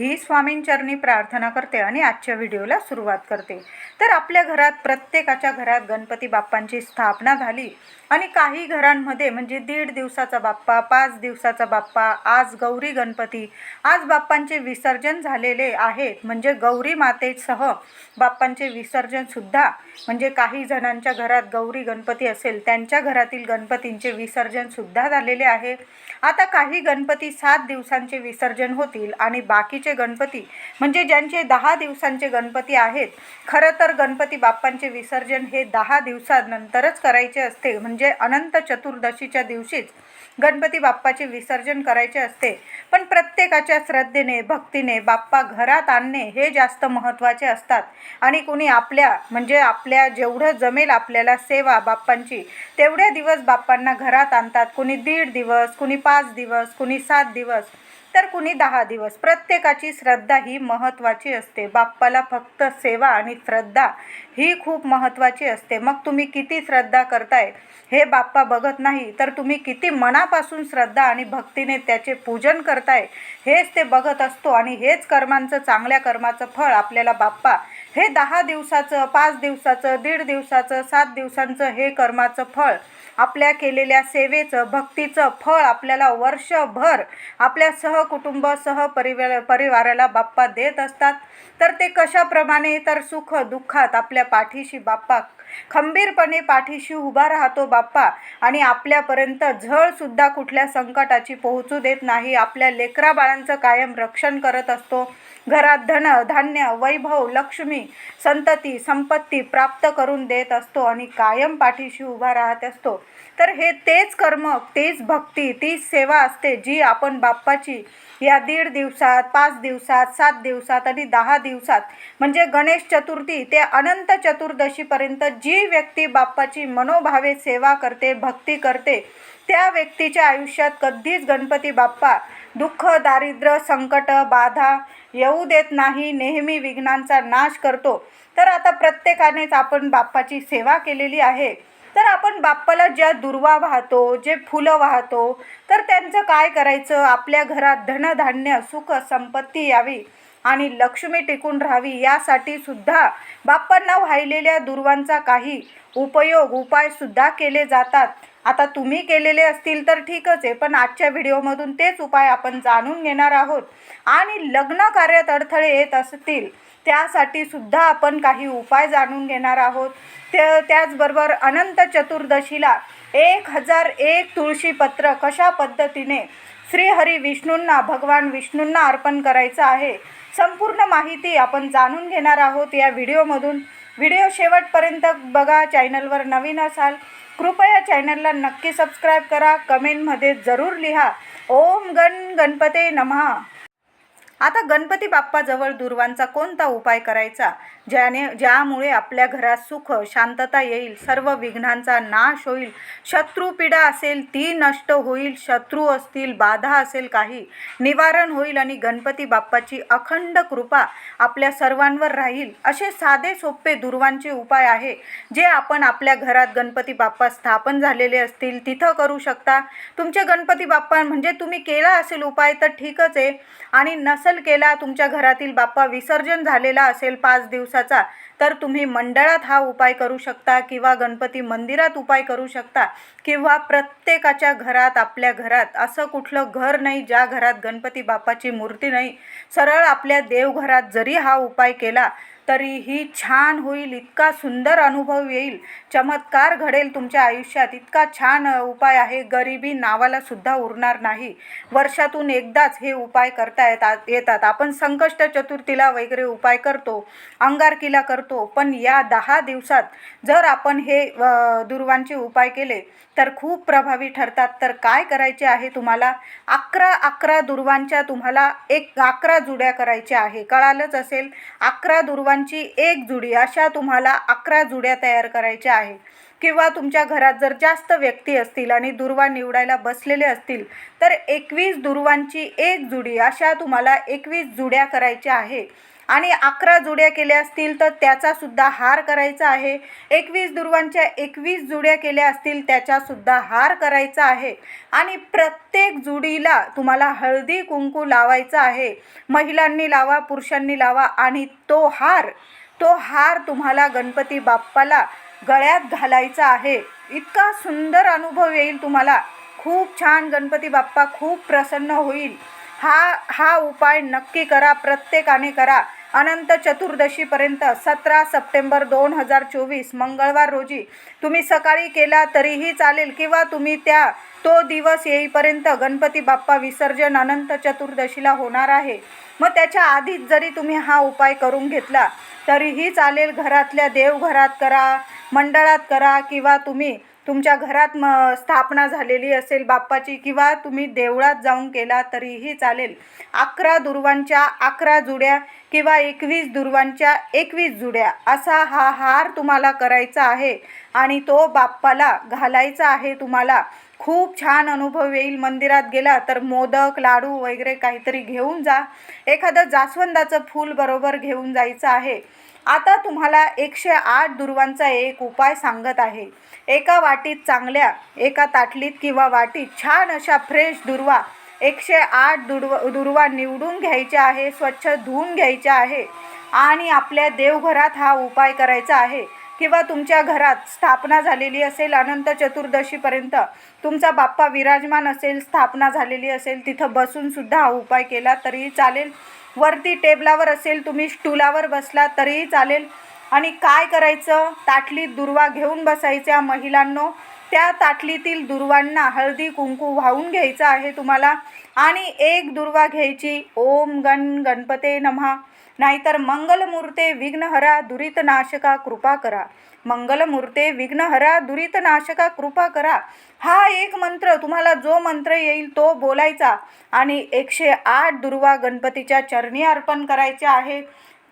ही स्वामींचरणी प्रार्थना करते आणि आजच्या व्हिडिओला सुरुवात करते. तर आपल्या घरात प्रत्येकाच्या घरात गणपती बाप्पांची स्थापना झाली आणि काही घरांमध्ये म्हणजे दीड दिवसाचा बाप्पा पाच दिवसाचा बाप्पा आज गौरी गणपती आज बाप्पांचे विसर्जन झालेले आहेत. म्हणजे गौरी मातेसह बाप्पांचे विसर्जनसुद्धा म्हणजे काही जणांच्या घरात गौरी गणपती असेल त्यांच्या घरातील गणपतींचे विसर्जनसुद्धा झालेले आहे. आता काही गणपती सात दिवसांचे विसर्जन होतील आणि बाकीचे गणपती म्हणजे ज्यांचे दहा दिवसांचे गणपती आहेत खरं तर गणपती बाप्पांचे विसर्जन हे दहा दिवसानंतरच करायचे असते. म्हणजे अनंत चतुर्दशीच्या दिवशीच गणपती बाप्पाचे विसर्जन करायचे असते. पण प्रत्येकाच्या श्रद्धेने भक्तीने बाप्पा घरात आणणे हे जास्त महत्त्वाचे असतात. आणि कुणी आपल्या म्हणजे आपल्या जेवढं जमेल आपल्याला सेवा बाप्पांची तेवढ्या दिवस बाप्पांना घरात आणतात. कुणी दीड दिवस कुणी पाच दिवस कुणी सात दिवस. तर कुणी दहा दिवस. प्रत्येकाची श्रद्धा ही महत्त्वाची असते. बाप्पाला फक्त सेवा आणि श्रद्धा ही खूप महत्त्वाची असते. मग तुम्ही किती श्रद्धा करताय? हे बाप्पा बघत नाही. तर तुम्ही किती मनापासून श्रद्धा आणि भक्तीने त्याचे पूजन करताय हेच ते बघत असतो आणि हेच कर्मांचं चांगल्या कर्माचं फळ आपल्याला बाप्पा. हे दहा दिवसाचं पाच दिवसाचं दीड दिवसाचं सात दिवसांचं हे कर्माचं फळ आपल्या केलेल्या सेवेचं भक्तीचं फळ आपल्याला वर्षभर आपल्या सहकुटुंब सहपरिवार परिवाराला बाप्पा देत असतात. तर ते कशाप्रमाणे तर सुख दुःखात आपल्या पाठीशी बाप्पा खंबीरपणे पाठीशी उभा राहतो बाप्पा आणि आपल्यापर्यंत झळसुद्धा कुठल्या संकटाची पोहोचू देत नाही. आपल्या लेकराबाळांचं कायम रक्षण करत असतो. घरात धन धान्य वैभव लक्ष्मी संतती संपत्ती प्राप्त करून देत असतो आणि कायम पाठीशी उभा राहत असतो. तर हे तेच कर्म तेच भक्ती तीच सेवा असते जी आपण बाप्पाची या दीड दिवसात पाच दिवसात सात दिवसात आणि दहा दिवसात म्हणजे गणेश चतुर्थी ते अनंत चतुर्दशीपर्यंत जी व्यक्ती बाप्पाची मनोभावे सेवा करते भक्ती करते त्या व्यक्तीच्या आयुष्यात कधीच गणपती बाप्पा दुःख दारिद्र्य संकट बाधा येऊ देत नाही नेहमी विघ्नांचा नाश करतो. तर आता प्रत्येकानेच आपण बाप्पाची सेवा केलेली आहे. तर आपण बाप्पाला ज्या दुर्वा वाहतो जे फुलं वाहतो तर त्यांचं काय करायचं? आपल्या घरात धनधान्य सुख संपत्ती यावी आणि लक्ष्मी टिकून राहावी यासाठी सुद्धा बाप्पांना वाहिलेल्या दुर्वांचा काही उपयोग उपायसुद्धा केले जातात. आता तुम्ही केलेले असतील तर ठीकच आहे पण आजच्या व्हिडिओमधून तेच उपाय आपण जाणून घेणार आहोत. आणि लग्न कार्यात अडथळे येत असतील त्यासाठी सुद्धा आपण काही उपाय जाणून घेणार आहोत. त्या त्याचबरोबर अनंत चतुर्दशीला एक हजार एक तुळशीपत्र कशा पद्धतीने श्रीहरी विष्णूंना भगवान विष्णूंना अर्पण करायचं आहे संपूर्ण माहिती आपण जाणून घेणार आहोत या व्हिडिओमधून. व्हिडिओ शेवटपर्यंत बघा चॅनलवर नवीन असाल कृपया चॅनलला नक्की सबस्क्राईब करा. कमेंटमध्ये जरूर लिहा. ओम गण गणपते नमहा आता गणपती बाप्पाजवळ दुर्वांचा कोणता उपाय करायचा? ज्याने ज्यामुळे आपल्या घरात सुख शांतता येईल सर्व विघ्नांचा नाश होईल शत्रुपीडा असेल ती नष्ट होईल शत्रू असतील बाधा असेल काही निवारण होईल आणि गणपती बाप्पाची अखंड कृपा आपल्या सर्वांवर राहील. असे साधे सोपे दुर्वांचे उपाय आहे जे आपण आपल्या घरात गणपती बाप्पा स्थापन झालेले असतील तिथं करू शकता. तुमचे गणपती बाप्पा म्हणजे तुम्ही केला असेल उपाय तर ठीकच आहे. आणि नसेल केला तुमच्या घरातील बाप्पा विसर्जन झालेला असेल पाच दिवसाचा तर तुम्ही मंडळात हा उपाय करू शकता किंवा गणपती मंदिरात उपाय करू शकता किंवा प्रत्येकाच्या घरात आपल्या घरात असं कुठलं घर नाही ज्या घरात गणपती बाप्पाची मूर्ती नाही. सरळ आपल्या देवघरात जरी हा उपाय केला तरीही छान होईल इतका सुंदर अनुभव येईल चमत्कार घडेल तुमच्या आयुष्यात इतका छान उपाय आहे गरिबी नावाला सुद्धा उरणार नाही. वर्षातून एकदाच हे उपाय करता येतात येतात. आपण संकष्ट चतुर्थीला वगैरे उपाय करतो अंगारकीला करतो पण या दहा दिवसात जर आपण हे दुर्वांचे उपाय केले तर खूप प्रभावी ठरतात. तर काय करायचे आहे तुम्हाला? अकरा अकरा दुर्वांच्या तुम्हाला एक अकरा जुड्या करायच्या आहे. कळालंच असेल अकरा फुलांची एक जुडी अशा तुम्हाला अकरा जुड्या तयार करायच्या आहे किंवा तुमच्या घरात जर जास्त व्यक्ती असतील आणि दुर्वा निवडायला बसलेले असतील तर एकवीस दुर्वांची एक जुडी अशा तुम्हाला एकवीस जुड्या करायच्या आहे. आणि अकरा जुड्या केल्या असतील तर त्याचासुद्धा हार करायचा आहे. एकवीस दुर्वांच्या एकवीस जुड्या केल्या असतील त्याच्यासुद्धा हार करायचा आहे. आणि प्रत्येक जुडीला तुम्हाला हळदी कुंकू लावायचा आहे. महिलांनी लावा पुरुषांनी लावा आणि तो हार तो हार तुम्हाला गणपती बाप्पाला गळ्यात घालायचा आहे. इतका सुंदर अनुभव येईल तुम्हाला. खूप छान गणपती बाप्पा खूप प्रसन्न होईल. हा हा उपाय नक्की करा प्रत्येकाने करा. अनंत चतुर्दशीपर्यंत सतरा सप्टेंबर दोन हजार चोवीस मंगळवार रोजी तुम्ही सकाळी केला तरीही चालेल किंवा तुम्ही त्या तो दिवस येईपर्यंत गणपती बाप्पा विसर्जन अनंत चतुर्दशीला होणार आहे. मग त्याच्या आधीच जरी तुम्ही हा उपाय करून घेतला तरीही चालेल घरातल्या देवघरात करा मंडळात करा किंवा तुम्ही तुमच्या घरात म स्थापना झालेली असेल बाप्पाची किंवा तुम्ही देवळात जाऊन केला तरीही चालेल. अकरा दुर्वांच्या अकरा जुड्या किंवा एकवीस दुर्वांच्या एकवीस जुड्या असा हा हार तुम्हाला करायचा आहे आणि तो बाप्पाला घालायचा आहे तुम्हाला. खूप छान अनुभव येईल मंदिरात गेला तर मोदक लाडू वगैरे काहीतरी घेऊन जा. एखादं जास्वंदाचं फूल बरोबर घेऊन जायचं आहे. आता तुम्हाला एकशे आठ दुर्वांचा एक उपाय सांगत आहे. एका वाटीत चांगल्या एका ताटलीत किंवा वाटीत छान अशा फ्रेश दुर्वा एकशे आठ दुर्वा दुर्वा निवडून घ्यायच्या आहे स्वच्छ धुवून घ्यायच्या आहे. आणि आपल्या देवघरात हा उपाय करायचा आहे. किंवा तुमच्या घरात स्थापना झालेली असेल अनंत चतुर्दशीपर्यंत तुमचा बाप्पा विराजमान असेल स्थापना झालेली असेल तिथं बसूनसुद्धा हा उपाय केला तरीही चालेल. वरती टेबलावर असेल तुम्ही स्टुलावर बसला तरीही चालेल. आणि काय करायचं? ताटलीत दुर्वा घेऊन बसायच्या महिलांनो त्या ताटलीतील दुर्वांना हळदी कुंकू वाहून घ्यायचं आहे तुम्हाला. आणि एक दुर्वा घ्यायची. ओम गण गणपते नमहा नाहीतर मंगलमूर्ते विघ्नहरा दुरितनाशका कृपा करा. मंगलमूर्ते विघ्नहरा दुरितनाशका कृपा करा. हा एक मंत्र तुम्हाला जो मंत्र येईल तो बोलायचा. आणि एकशे आठ दुर्वा गणपतीच्या चरणी अर्पण करायच्या आहे.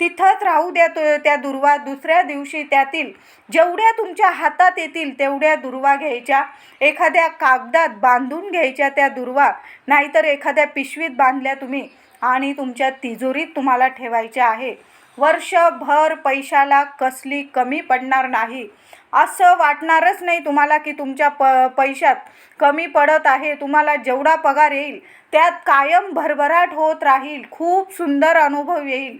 तिथंच राहू द्या तो त्या दुर्वा दुसऱ्या दिवशी त्यातील. जेवढ्या तुमच्या हातात येतील तेवढ्या दुर्वा घ्यायच्या. एखाद्या कागदात बांधून घ्यायच्या त्या दुर्वा. नाहीतर एखाद्या पिशवीत बांधल्या तुम्ही. आणि तुमच्या तिजोरीत तुम्हाला ठेवायचे आहे. वर्षभर पैशाला कसली कमी पडणार नाही. असं वाटणारच नाही तुम्हाला की तुमच्या प पैशात कमी पडत आहे. तुम्हाला जेवढा पगार येईल त्यात कायम भरभराट होत राहील. खूप सुंदर अनुभव येईल.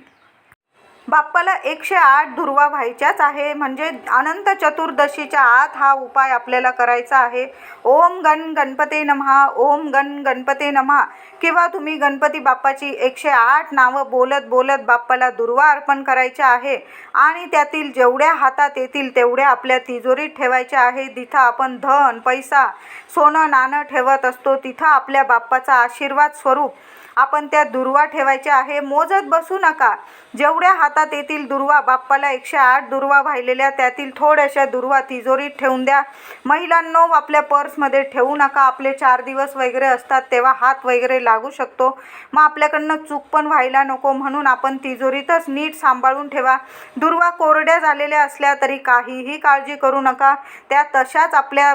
बाप्पाला एकशे आठ दुर्वा व्हायच्याच आहे. म्हणजे अनंत चतुर्दशीच्या आत हा उपाय आपल्याला करायचा आहे. ओम गण गणपते नमहा ओम गण गणपते नमहा. किंवा तुम्ही गणपती बाप्पाची एकशे आठ नावं बोलत बोलत बाप्पाला दुर्वा अर्पण करायच्या आहे. आणि त्यातील जेवढ्या हातात येतील तेवढ्या आपल्या तिजोरीत ठेवायच्या आहे. जिथं आपण धन पैसा सोनं नाणं ठेवत असतो तिथं आपल्या बाप्पाचा आशीर्वाद स्वरूप आपण त्या दुर्वा ठेवायच्या आहे. मोजत बसू नका. जेवढ्या हातात येतील दुर्वा बाप्पाला एकशे आठ दुर्वा वाहिलेल्या त्यातील थोड्याशा दुर्वा तिजोरीत ठेवून द्या. महिलांनो आपल्या पर्समध्ये ठेवू नका. आपले चार दिवस वगैरे असतात तेव्हा हात वगैरे लागू शकतो. मग आपल्याकडनं चूक पण व्हायला नको म्हणून आपण तिजोरीतच नीट सांभाळून ठेवा. दुर्वा कोरड्या झालेल्या असल्या तरी काहीही काळजी करू नका. त्या तशाच आपल्या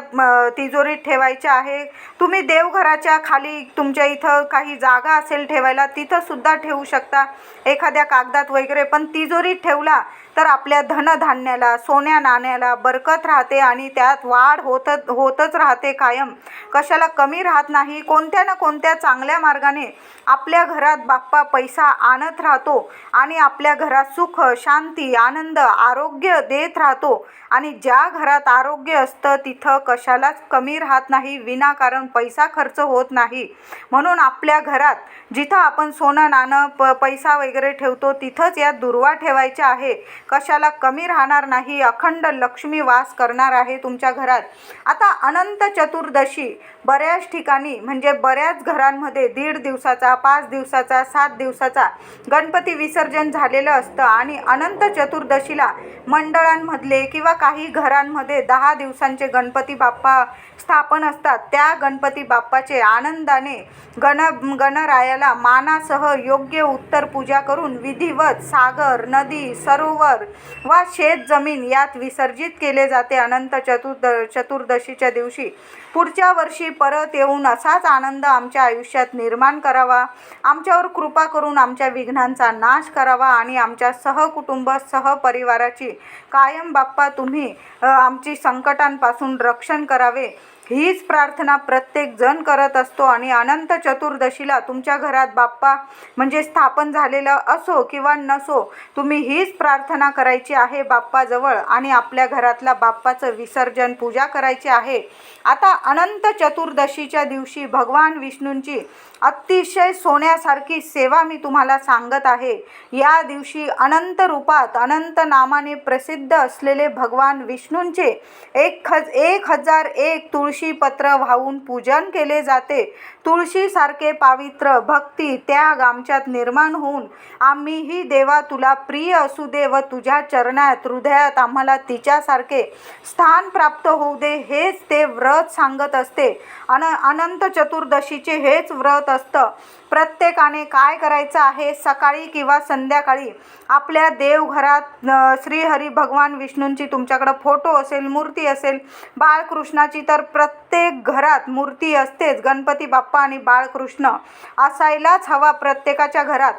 तिजोरीत ठेवायच्या आहे. तुम्ही देवघराच्या खाली तुमच्या इथं काही जागा असेल ठेवायला तिथंसुद्धा ठेवू शकता. एखाद्या कागदात वगैरे पण तिजोरीत ठेवला तर आपल्या धनधान्याला सोन्या नाण्याला बरकत राहते आणि त्यात वाढ होतच होतच राहते कायम. कशाला कमी राहत नाही कोणत्या ना कोणत्या चांगल्या मार्गाने आपल्या घरात बाप्पा पैसा आणत राहतो आणि आपल्या घरात सुख शांती आनंद आरोग्य देत राहतो. आणि ज्या घरात आरोग्य असतं तिथं कशालाच कमी राहत नाही विनाकारण पैसा खर्च होत नाही. म्हणून आपल्या घरात जिथं आपण सोनं नाणं प पैसा वगैरे ठेवतो तिथंच या दुर्वा ठेवायच्या आहे. कशाला कमी राहणार नाही अखंड लक्ष्मी वास करणार आहे तुमच्या घरात. आता अनंत चतुर्दशी. बऱ्याच ठिकाणी म्हणजे बऱ्याच घरांमध्ये दीड दिवसाचा पाच दिवसाचा सात दिवसाचा गणपती विसर्जन झालेलं असतं आणि अनंत चतुर्दशीला मंडळांमधले किंवा काही घरांमध्ये दहा दिवसांचे गणपती बाप्पा स्थापन असतात. त्या गणपती बाप्पाचे आनंदाने गण गणरायाला मानासह योग्य उत्तर पूजा करून विधिवत सागर नदी सरोवर वा शेत जमीन यात विसर्जित केले जाते अनंत चतुर्द चतुर्दशीच्या दिवशी. पुढच्या वर्षी परत येऊन असाच आनंद आमच्या आयुष्यात निर्माण करावा. आमच्यावर कृपा करून आमच्या विघ्नांचा नाश करावा आणि आमच्या सहकुटुंब सहपरिवाराची कायम बाप्पा तुम्ही आमची संकटांपासून रक्षण करावे. हीच प्रार्थना प्रत्येक जण करत असतो आणि अनंत चतुर्दशीला तुमच्या घरात बाप्पा म्हणजे स्थापन झालेलं असो किंवा नसो तुम्ही हीच प्रार्थना करायची आहे बाप्पाजवळ आणि आपल्या घरातल्या बाप्पाचं विसर्जन पूजा करायची आहे. आता अनंत चतुर्दशीच्या दिवशी भगवान विष्णूंची अतिशय सोन्यासारखी सेवा मी तुम्हाला सांगत आहे. या दिवशी अनंत रूपात अनंत नामाने प्रसिद्ध असलेले भगवान विष्णूंचे एक हज एक हजार एक तुळशी पत्र वाहून पूजन केले जाते. तुळशीसारखे पावित्र भक्ती त्या आमच्यात निर्माण होऊन आम्हीही देवा तुला प्रिय असू दे व तुझ्या चरणात हृदयात आम्हाला तिच्यासारखे स्थान प्राप्त होऊ दे हेच ते व्रत सांगत असते. अन अनंत चतुर्दशीचे हेच व्रत असतं. प्रत्येकाने काय करायचं आहे सकाळी किंवा संध्याकाळी? आपल्या देवघरात श्रीहरी भगवान विष्णूंची तुमच्याकडं फोटो असेल मूर्ती असेल बाळकृष्णाची तर प्रत्येक घरात मूर्ती असतेच. गणपती बाप्पा आणि बाळकृष्ण असायलाच हवा प्रत्येकाच्या घरात.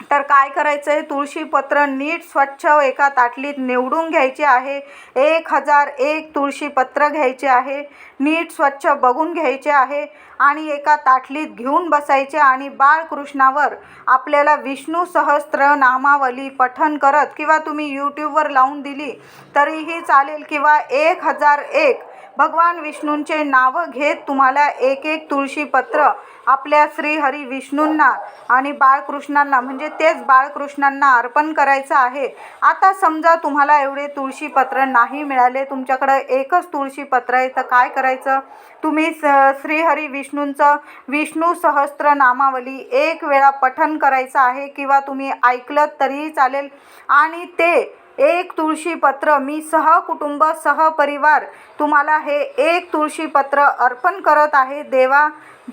तर काय करायचं आहे तुळशीपत्र नीट स्वच्छ एका ताटलीत निवडून घ्यायचे आहे. एक हजार एक तुळशीपत्र घ्यायचे आहे. नीट स्वच्छ बघून घ्यायचे आहे आणि एका ताटलीत घेऊन बसायचे आणि बाळकृष्णावर आपल्याला विष्णू सहस्त्र नामावली पठन करत किंवा तुम्ही यूट्यूबवर लावून दिली तरीही चालेल किंवा एक हजार एक भगवान विष्णूंचे नावं घेत तुम्हाला एक एक तुळशीपत्र आपल्या श्रीहरी विष्णूंना आणि बाळकृष्णांना म्हणजे तेच बाळकृष्णांना अर्पण करायचं आहे. आता समजा तुम्हाला एवढे तुळशीपत्र नाही मिळाले तुमच्याकडं एकच तुळशीपत्र आहे तर काय करायचं? तुम्ही स श्रीहरी विष्णूंचं विष्णू सहस्त्र नामावली एक वेळा पठन करायचं आहे किंवा तुम्ही ऐकलं तरीही चालेल. आणि ते एक तुळशीपत्र मी सहकुटुंब सहपरिवार तुम्हाला हे एक तुळशीपत्र अर्पण करत आहे. देवा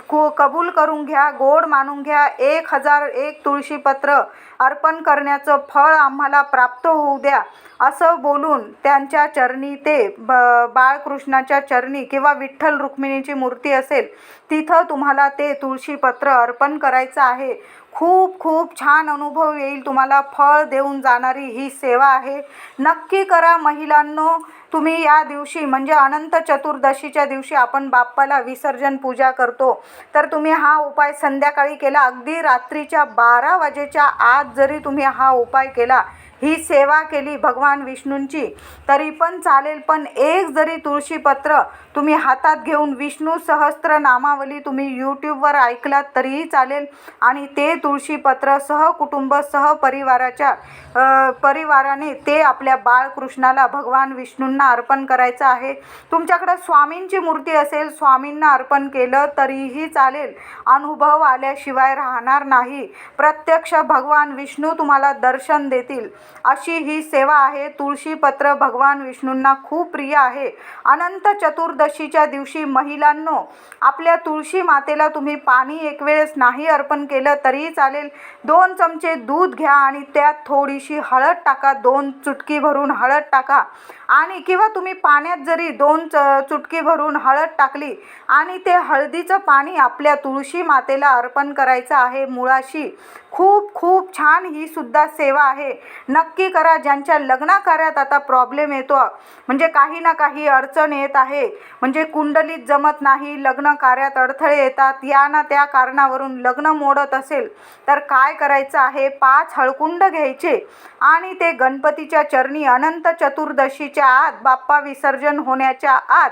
को कबूल करून घ्या गोड मानून घ्या. एक हजार एक तुळशीपत्र अर्पण करण्याचं फळ आम्हाला प्राप्त होऊ द्या. असं बोलून त्यांच्या चरणी ते ब बाळकृष्णाच्या चरणी किंवा विठ्ठल रुक्मिणीची मूर्ती असेल तिथं तुम्हाला ते तुळशीपत्र अर्पण करायचं आहे. खूप खूप छान अनुभव येईल. तुम्हाला फळ देऊन जाणारी ही सेवा आहे. नक्की करा महिलांनो. तुम्ही या दिवशी म्हणजे अनंत चतुर्दशीच्या दिवशी आपण बाप्पाला विसर्जन पूजा करतो. तर तुम्ही हा उपाय संध्याकाळी केला. अगदी रात्रीच्या बारा वाजेच्या आत जरी तुम्ही हा उपाय केला ही सेवा केली भगवान विष्णूंची तरी पण चालेल. पण एक जरी तुळशीपत्र तुम्ही हातात घेऊन विष्णू सहस्त्र नामावली तुम्ही यूट्यूबवर ऐकलात तरीही चालेल. आणि ते तुळशीपत्र सहकुटुंब सहपरिवाराच्या परिवाराने ते आपल्या बाळकृष्णाला भगवान विष्णूंना अर्पण करायचं आहे. तुमच्याकडं स्वामींची मूर्ती असेल स्वामींना अर्पण केलं तरीही चालेल. अनुभव आल्याशिवाय राहणार नाही. प्रत्यक्ष भगवान विष्णू तुम्हाला दर्शन देतील. अशी ही सेवा आहे. तुळशीपत्र भगवान विष्णूंना खूप प्रिय आहे. अनंत चतुर्दशीच्या दिवशी महिलांनो आपल्या तुळशी मातेला तुम्ही पाणी एक वेळेस नाही अर्पण केलं तरीही चालेल. दोन चमचे दूध घ्या आणि त्यात थोडीशी हळद टाका. दोन चुटकी भरून हळद टाका. आणि किंवा तुम्ही पाण्यात जरी दोन च चुटकी भरून हळद टाकली आणि ते हळदीचं पाणी आपल्या तुळशी मातेला अर्पण करायचं आहे मुळाशी खूप खूप छान ही सुद्धा सेवा आहे. नक्की करा. ज्यांच्या लग्नाकार्यात आता प्रॉब्लेम येतो म्हणजे काही ना काही अडचण येत आहे. म्हणजे कुंडलीत जमत नाही लग्न कार्यात अडथळे येतात. या ना त्या कारणावरून लग्न मोडत असेल तर काय करायचं आहे? पाच हळकुंड घ्यायचे. आणि ते गणपतीच्या चरणी अनंत चतुर्दशीच्या आत बाप्पा विसर्जन होण्याच्या आत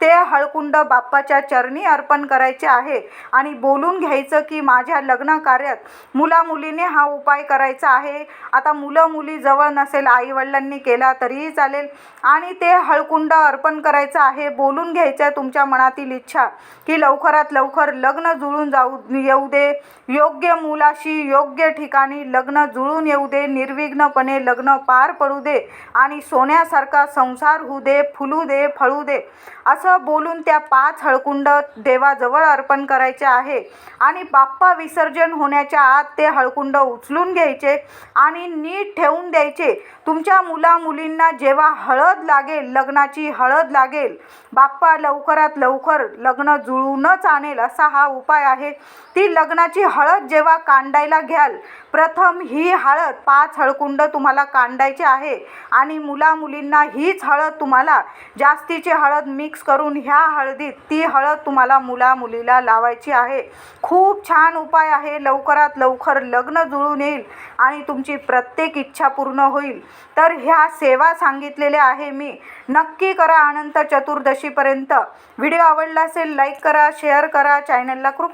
ते हळकुंड बाप्पाच्या चरणी अर्पण करायचे आहे. आणि बोलून घ्यायचं की माझ्या लग्न कार्यात मुलामुलीने हा उपाय करायचा आहे. आता मुलं मुली मुली जवळ नसेल आई वडिलांनी केला तरीही चालेल. आणि ते हळकुंड अर्पण करायचं आहे बोलून घ्यायचं आहे तुमच्या मनातील इच्छा की लवकरात लवकर लग्न जुळून जाऊ येऊ दे. योग्य मुलाशी योग्य ठिकाणी लग्न जुळून येऊ दे. निर्विघ्नपणे लग्न पार पडू दे आणि सोन्यासारखा संसार होऊ दे फुलू दे फळू दे. असं बोलून त्या पाच हळकुंड देवाजवळ अर्पण करायचे आहे. आणि बाप्पा विसर्जन होण्याच्या आत ते हळकुंड उचलून घ्यायचे आणि नीट ठेवून द्यायचे. तुमच्या मुला मुलींना जेव्हा हळद लागेल लग्नाची हळद लागेल बाप्पा लवकरात लवकर लग्न जुळूनच आणेल असा हा उपाय आहे. ती लग्नाची हळद जेव्हा कांडायला घ्याल प्रथम ही हळद पाच हळकुंड तुम्हाला कांडायचे आहे आणि मुला मुलींना हीच हळद तुम्हाला जास्तीची हळद मिक्स करून ह्या हळदीत ती हळद तुम्हाला मुला मुलीला लावायची आहे. खूप छान उपाय आहे. लवकरात लवकर लग्न जुळून येईल आणि तुमची प्रत्येक इच्छा इच्छा पूर्ण होईल. तर ह्या सेवा सांगितलेल्या आहे मी. नक्की करा अनंत चतुर्दशीपर्यंत. व्हिडिओ आवडला असेल लाईक करा शेअर करा. चॅनलला कृप